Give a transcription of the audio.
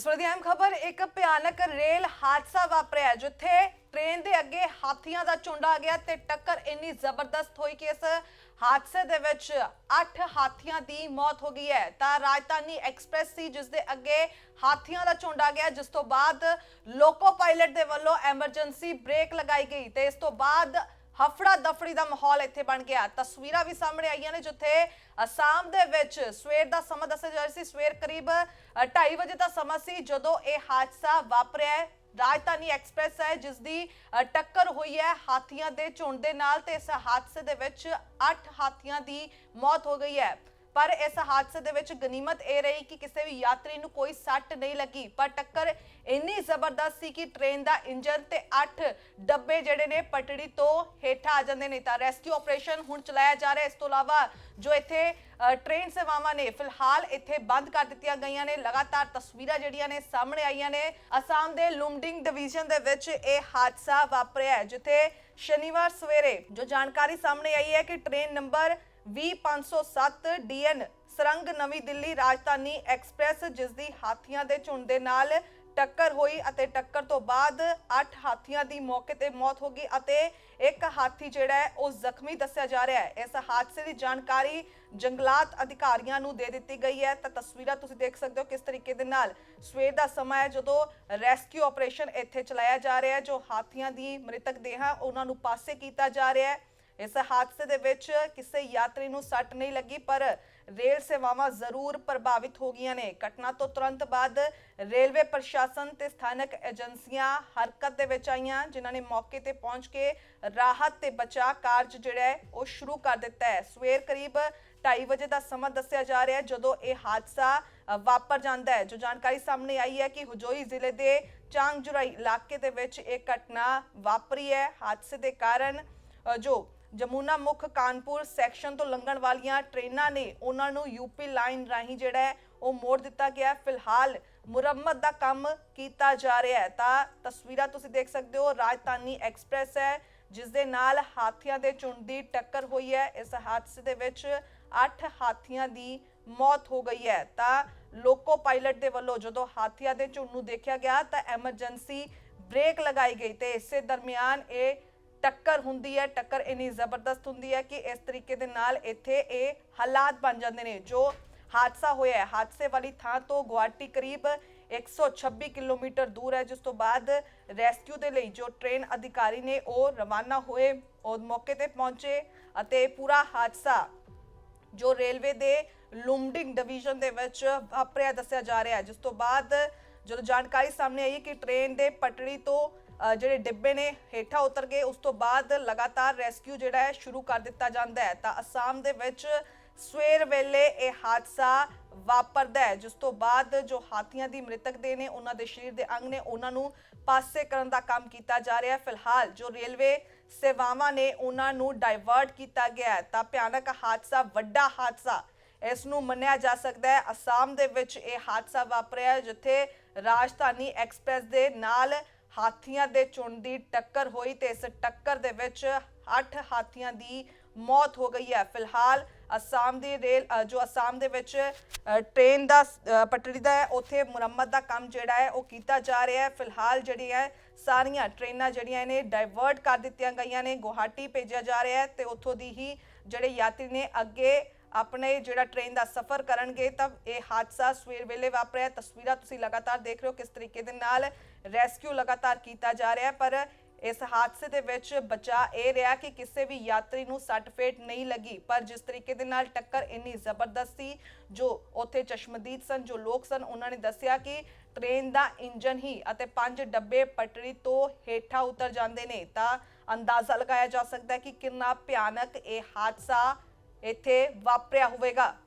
ਇਸ ਵੇਲੇ ਦੀ ਅਹਿਮ ਖਬਰ, ਇੱਕ ਭਿਆਨਕ ਰੇਲ ਹਾਦਸਾ ਵਾਪਰਿਆ ਜਿੱਥੇ ਟ੍ਰੇਨ ਦੇ ਅੱਗੇ ਹਾਥੀਆਂ ਦਾ ਝੁੰਡ ਆ ਗਿਆ ਤੇ ਟੱਕਰ ਇੰਨੀ ਜ਼ਬਰਦਸਤ ਹੋਈ ਕਿ ਇਸ ਹਾਦਸੇ ਦੇ ਵਿੱਚ 8 ਹਾਥੀਆਂ ਦੀ ਮੌਤ ਹੋ ਗਈ ਹੈ। ਤਾਂ ਰਾਜਧਾਨੀ ਐਕਸਪ੍ਰੈਸ ਸੀ, ਜਿਸ ਦੇ ਅੱਗੇ ਹਾਥੀਆਂ ਦਾ ਝੁੰਡ ਆ ਗਿਆ, ਜਿਸ ਤੋਂ ਬਾਅਦ ਲੋਕੋ ਪਾਇਲਟ ਦੇ ਵੱਲੋਂ ਐਮਰਜੈਂਸੀ ਬ੍ਰੇਕ ਲਗਾਈ ਗਈ ਤੇ ਇਸ ਤੋਂ ਬਾਅਦ ਹਫੜਾ ਦਫੜੀ ਦਾ ਮਾਹੌਲ ਇੱਥੇ ਬਣ ਗਿਆ। ਤਸਵੀਰਾਂ ਵੀ ਸਾਹਮਣੇ ਆਈਆਂ ਨੇ, ਜਿੱਥੇ ਅਸਾਮ ਦੇ ਵਿੱਚ ਸਵੇਰ ਦਾ ਸਮਾਂ ਦੱਸਿਆ ਜਾ ਰਿਹਾ ਸੀ। ਸਵੇਰ ਕਰੀਬ 2:30 ਵਜੇ ਦਾ ਸਮਾਂ ਸੀ, ਜਦੋਂ ਇਹ ਹਾਦਸਾ ਵਾਪਰਿਆ ਰਾਜਧਾਨੀ ਐਕਸਪ੍ਰੈਸ ਹੈ ਜਿਸ ਦੀ ਟੱਕਰ ਹੋਈ ਹੈ ਹਾਥੀਆਂ ਦੇ ਝੁੰਡ ਦੇ ਨਾਲ ਤੇ ਇਸ ਹਾਦਸੇ ਦੇ ਵਿੱਚ 8 ਹਾਥੀਆਂ ਦੀ ਮੌਤ ਹੋ ਗਈ ਹੈ। ਪਰ ਇਸ ਹਾਦਸੇ ਦੇ ਵਿੱਚ ਗਨੀਮਤ ਇਹ ਰਹੀ ਕਿ ਕਿਸੇ ਵੀ ਯਾਤਰੀ ਨੂੰ ਕੋਈ ਸੱਟ ਨਹੀਂ ਲੱਗੀ। ਪਰ ਟੱਕਰ ਇੰਨੀ ਜ਼ਬਰਦਸਤ ਸੀ ਕਿ ਟ੍ਰੇਨ ਦਾ ਇੰਜਨ ਤੇ 8 ਡੱਬੇ ਜਿਹੜੇ ਨੇ ਪਟੜੀ ਤੋਂ ਹੇਠਾਂ ਆ ਜਾਂਦੇ ਨੇ। ਤਾਂ ਰੈਸਕਿਊ ਆਪਰੇਸ਼ਨ ਹੁਣ ਚਲਾਇਆ ਜਾ ਰਿਹਾ। ਇਸ ਤੋਂ ਇਲਾਵਾ ਜੋ ਇੱਥੇ ਟ੍ਰੇਨ ਸੇਵਾਵਾਂ ਨੇ, ਫਿਲਹਾਲ ਇੱਥੇ ਬੰਦ ਕਰ ਦਿੱਤੀਆਂ ਗਈਆਂ ਨੇ। ਲਗਾਤਾਰ ਤਸਵੀਰਾਂ ਜਿਹੜੀਆਂ ਨੇ ਸਾਹਮਣੇ ਆਈਆਂ ਨੇ। ਅਸਾਮ ਦੇ ਲੁਮਡਿੰਗ ਡਿਵੀਜ਼ਨ ਦੇ ਵਿੱਚ ਇਹ ਹਾਦਸਾ ਵਾਪਰਿਆ ਜਿੱਥੇ ਸ਼ਨੀਵਾਰ ਸਵੇਰੇ ਜੋ ਜਾਣਕਾਰੀ ਸਾਹਮਣੇ ਆਈ ਹੈ ਕਿ ਟ੍ਰੇਨ ਨੰਬਰ 20507 ਡੀਐਨ ਸਰੰਗ ਨਵੀਂ ਦਿੱਲੀ ਰਾਜਧਾਨੀ ਐਕਸਪ੍ਰੈਸ, ਜਿਸ ਦੀ ਹਾਥੀਆਂ ਦੇ ਝੁੰਡ ਦੇ ਨਾਲ ਟੱਕਰ ਹੋਈ ਅਤੇ ਟੱਕਰ ਤੋਂ ਬਾਅਦ 8 ਹਾਥੀਆਂ ਦੀ ਮੌਕੇ ਤੇ ਮੌਤ ਹੋ ਗਈ ਅਤੇ ਇੱਕ ਹਾਥੀ ਜਿਹੜਾ ਹੈ, ਉਹ ਜ਼ਖਮੀ ਦੱਸਿਆ ਜਾ ਰਿਹਾ ਹੈ। ਇਸ ਹਾਦਸੇ ਦੀ ਜਾਣਕਾਰੀ ਜੰਗਲਾਤ ਅਧਿਕਾਰੀਆਂ ਨੂੰ ਦੇ ਦਿੱਤੀ ਗਈ ਹੈ। ਤਾਂ ਤਸਵੀਰਾਂ ਤੁਸੀਂ ਦੇਖ ਸਕਦੇ ਹੋ ਕਿਸ ਤਰੀਕੇ ਦੇ ਨਾਲ ਸਵੇਰ ਦਾ ਸਮਾਂ ਹੈ, ਜਦੋਂ ਰੈਸਕਿਊ ਆਪਰੇਸ਼ਨ ਇੱਥੇ ਚਲਾਇਆ ਜਾ ਰਿਹਾ ਹੈ, ਜੋ ਹਾਥੀਆਂ ਦੀ ਮ੍ਰਿਤਕ ਦੇਹਾਂ ਉਹਨਾਂ ਨੂੰ ਪਾਸੇ ਕੀਤਾ ਜਾ ਰਿਹਾ ਹੈ। ਇਸ ਹਾਦਸੇ ਦੇ ਵਿੱਚ ਕਿਸੇ ਯਾਤਰੀ ਨੂੰ ਸੱਟ ਨਹੀਂ ਲੱਗੀ, ਪਰ ਰੇਲ ਸੇਵਾਵਾਂ ਜ਼ਰੂਰ ਪ੍ਰਭਾਵਿਤ ਹੋ ਗਈਆਂ ਨੇ। ਘਟਨਾ ਤੋਂ ਤੁਰੰਤ ਬਾਅਦ ਰੇਲਵੇ ਪ੍ਰਸ਼ਾਸਨ ਤੇ ਸਥਾਨਕ ਏਜੰਸੀਆਂ ਹਰਕਤ ਦੇ ਵਿੱਚ ਆਈਆਂ, ਜਿਨ੍ਹਾਂ ਨੇ ਮੌਕੇ ਤੇ ਪਹੁੰਚ ਕੇ ਰਾਹਤ ਤੇ ਬਚਾਅ ਕਾਰਜ ਜਿਹੜਾ ਹੈ, ਉਹ ਸ਼ੁਰੂ ਕਰ ਦਿੱਤਾ ਹੈ। ਸਵੇਰ ਕਰੀਬ 2:30 ਵਜੇ ਦਾ ਸਮਾਂ ਦੱਸਿਆ ਜਾ ਰਿਹਾ ਹੈ, ਜਦੋਂ ਇਹ ਹਾਦਸਾ ਵਾਪਰ ਜਾਂਦਾ ਹੈ। ਜੋ ਜਾਣਕਾਰੀ ਸਾਹਮਣੇ ਆਈ ਹੈ ਕਿ ਹੁਜੋਈ ਜ਼ਿਲ੍ਹੇ ਦੇ ਚਾਂਗਜੁਰਾਈ ਇਲਾਕੇ ਦੇ ਵਿੱਚ ਇਹ ਘਟਨਾ ਵਾਪਰੀ ਹੈ। ਹਾਦਸੇ ਦੇ ਕਾਰਨ ਜੋ ਜਮੂਨਾ ਮੁਖ ਕਾਨਪੁਰ ਸੈਕਸ਼ਨ ਤੋਂ ਲੰਘਣ ਵਾਲੀਆਂ ਟ੍ਰੇਨਾਂ ਨੇ ਉਹਨਾਂ ਨੂੰ ਯੂਪੀ ਲਾਈਨ ਰਾਹੀਂ ਜਿਹੜਾ ਹੈ, ਉਹ ਮੋੜ ਦਿੱਤਾ ਗਿਆ ਫਿਲਹਾਲ ਮੁਰੰਮਤ ਦਾ ਕੰਮ ਕੀਤਾ ਜਾ ਰਿਹਾ ਹੈ। ਤਾਂ ਤਸਵੀਰਾਂ ਤੁਸੀਂ ਦੇਖ ਸਕਦੇ ਹੋ, ਰਾਜਧਾਨੀ ਐਕਸਪ੍ਰੈਸ ਹੈ ਜਿਸ ਦੇ ਨਾਲ ਹਾਥੀਆਂ ਦੇ ਝੁੰਡ ਦੀ ਟੱਕਰ ਹੋਈ ਹੈ। ਇਸ ਹਾਦਸੇ ਦੇ ਵਿੱਚ 8 ਹਾਥੀਆਂ ਦੀ ਮੌਤ ਹੋ ਗਈ ਹੈ। ਤਾਂ ਲੋਕੋ ਪਾਇਲਟ ਦੇ ਵੱਲੋਂ ਜਦੋਂ ਹਾਥੀਆਂ ਦੇ ਝੁੰਡ ਨੂੰ ਦੇਖਿਆ ਗਿਆ, ਤਾਂ ਐਮਰਜੈਂਸੀ ਬ੍ਰੇਕ ਲਗਾਈ ਗਈ ਤੇ ਇਸੇ ਦਰਮਿਆਨ ਇਹ ਟੱਕਰ ਹੁੰਦੀ ਹੈ, ਟੱਕਰ ਇੰਨੀ ਜ਼ਬਰਦਸਤ ਹੁੰਦੀ ਹੈ ਕਿ ਇਸ ਤਰੀਕੇ ਦੇ ਨਾਲ ਇੱਥੇ ਇਹ ਹਾਲਾਤ ਬਣ ਜਾਂਦੇ ਨੇ। ਜੋ ਹਾਦਸਾ ਹੋਇਆ ਹੈ, ਹਾਦਸੇ ਵਾਲੀ ਥਾਂ ਤੋਂ ਗੁਆਟੀ ਕਰੀਬ 126 ਕਿਲੋਮੀਟਰ ਦੂਰ ਹੈ, ਜਿਸ ਤੋਂ ਬਾਅਦ ਰੈਸਕਿਊ ਦੇ ਲਈ ਜੋ ਟ੍ਰੇਨ ਅਧਿਕਾਰੀ ਨੇ ਉਹ ਰਵਾਨਾ ਹੋਏ, ਉਹ ਮੌਕੇ ਤੇ ਪਹੁੰਚੇ ਅਤੇ ਪੂਰਾ ਹਾਦਸਾ ਜੋ ਰੇਲਵੇ ਦੇ ਲੁਮਡਿੰਗ ਡਿਵੀਜ਼ਨ ਦੇ ਵਿੱਚ ਵਾਪਰਿਆ, ਦੱਸਿਆ ਜਾ ਰਿਹਾ ਹੈ। ਜਿਸ ਤੋਂ ਬਾਅਦ ਜਦੋਂ ਜਾਣਕਾਰੀ ਸਾਹਮਣੇ ਆਈ ਕਿ ਟ੍ਰੇਨ ਦੇ ਪਟੜੀ ਤੋਂ ਜਿਹੜੇ ਡਿੱਬੇ ਨੇ ਹੇਠਾਂ ਉਤਰ ਗਏ, ਉਸ ਤੋਂ ਬਾਅਦ ਲਗਾਤਾਰ ਰੈਸਕਿਊ ਜਿਹੜਾ ਹੈ ਸ਼ੁਰੂ ਕਰ ਦਿੱਤਾ ਜਾਂਦਾ ਹੈ। ਤਾਂ ਅਸਾਮ ਦੇ ਵਿੱਚ ਸਵੇਰ ਵੇਲੇ ਇਹ ਹਾਦਸਾ ਵਾਪਰਦਾ ਹੈ, ਜਿਸ ਤੋਂ ਬਾਅਦ ਜੋ ਹਾਥੀਆਂ ਦੀ ਮ੍ਰਿਤਕ ਦੇ ਨੇ, ਉਹਨਾਂ ਦੇ ਸਰੀਰ ਦੇ ਅੰਗ ਨੇ, ਉਹਨਾਂ ਨੂੰ ਪਾਸੇ ਕਰਨ ਦਾ ਕੰਮ ਕੀਤਾ ਜਾ ਰਿਹਾ ਹੈ। ਫਿਲਹਾਲ ਜੋ ਰੇਲਵੇ ਸੇਵਾਵਾਂ ਨੇ, ਉਹਨਾਂ ਨੂੰ ਡਾਇਵਰਟ ਕੀਤਾ ਗਿਆ ਹੈ। ਤਾਂ ਭਿਆਨਕ ਹਾਦਸਾ, ਵੱਡਾ ਹਾਦਸਾ ਇਸ ਨੂੰ ਮੰਨਿਆ ਜਾ ਸਕਦਾ ਹੈ। ਅਸਾਮ ਦੇ ਵਿੱਚ ਇਹ ਹਾਦਸਾ ਵਾਪਰਿਆ ਜਿੱਥੇ ਰਾਜਧਾਨੀ ਐਕਸਪ੍ਰੈਸ ਦੇ ਨਾਲ ਹਾਥੀਆਂ ਦੇ ਚੁਣ ਦੀ ਟੱਕਰ ਹੋਈ ਤੇ ਇਸ ਟੱਕਰ ਦੇ ਵਿੱਚ 8 ਹਾਥੀਆਂ ਦੀ ਮੌਤ ਹੋ ਗਈ ਹੈ। ਫਿਲਹਾਲ ਅਸਾਮ ਦੀ ਰੇਲ ਜੋ ਅਸਾਮ ਦੇ ਵਿੱਚ ਅ, ਟ੍ਰੇਨ ਦਾ ਅ, ਪਟੜੀ ਦਾ ਹੈ ਉੱਥੇ ਮੁਰੰਮਤ ਦਾ ਕੰਮ ਜਿਹੜਾ ਹੈ ਉਹ ਕੀਤਾ ਜਾ ਰਿਹਾ ਹੈ। ਫਿਲਹਾਲ ਜਿਹੜੀ ਹੈ ਸਾਰੀਆਂ ਟ੍ਰੇਨਾਂ ਜਿਹੜੀਆਂ ਨੇ ਡਾਇਵਰਟ ਕਰ ਦਿੱਤੀਆਂ ਗਈਆਂ ਨੇ ਗੁਹਾਟੀ ਭੇਜਿਆ ਜਾ ਰਿਹਾ ਹੈ ਤੇ ਉੱਥੋਂ ਦੀ ਹੀ ਜਿਹੜੇ ਯਾਤਰੀ ਨੇ ਅੱਗੇ ਆਪਣੇ ਜਿਹੜਾ ਟ੍ਰੇਨ ਦਾ ਸਫ਼ਰ ਕਰਨਗੇ ਤਾਂ ਇਹ ਹਾਦਸਾ ਸਵੇਰ ਵੇਲੇ ਵਾਪਰਿਆ ਤਸਵੀਰਾਂ ਤੁਸੀਂ ਲਗਾਤਾਰ ਦੇਖ ਰਹੇ ਹੋ ਕਿਸ ਤਰੀਕੇ ਦੇ ਨਾਲ ਰੈਸਕਿਊ ਲਗਾਤਾਰ ਕੀਤਾ ਜਾ ਰਿਹਾ ਪਰ ਇਸ ਹਾਦਸੇ ਦੇ ਵਿੱਚ ਬਚਾ ਇਹ ਰਿਹਾ ਕਿ ਕਿਸੇ ਵੀ ਯਾਤਰੀ ਨੂੰ ਸੱਟ ਫੇਟ ਨਹੀਂ ਲੱਗੀ। ਪਰ ਜਿਸ ਤਰੀਕੇ ਦੇ ਨਾਲ ਟੱਕਰ ਇੰਨੀ ਜ਼ਬਰਦਸਤ ਸੀ, ਜੋ ਉੱਥੇ ਚਸ਼ਮਦੀਦ ਸਨ, ਜੋ ਲੋਕ ਸਨ, ਉਹਨਾਂ ਨੇ ਦੱਸਿਆ ਕਿ ਟ੍ਰੇਨ ਦਾ ਇੰਜਨ ਹੀ ਅਤੇ ਪੰਜ ਡੱਬੇ ਪਟੜੀ ਤੋਂ ਹੇਠਾਂ ਉਤਰ ਜਾਂਦੇ ਨੇ। ਤਾਂ ਅੰਦਾਜ਼ਾ ਲਗਾਇਆ ਜਾ ਸਕਦਾ ਹੈ ਕਿ ਕਿੰਨਾ ਭਿਆਨਕ ਇਹ ਹਾਦਸਾ ਇੱਥੇ ਵਾਪਰਿਆ ਹੋਵੇਗਾ।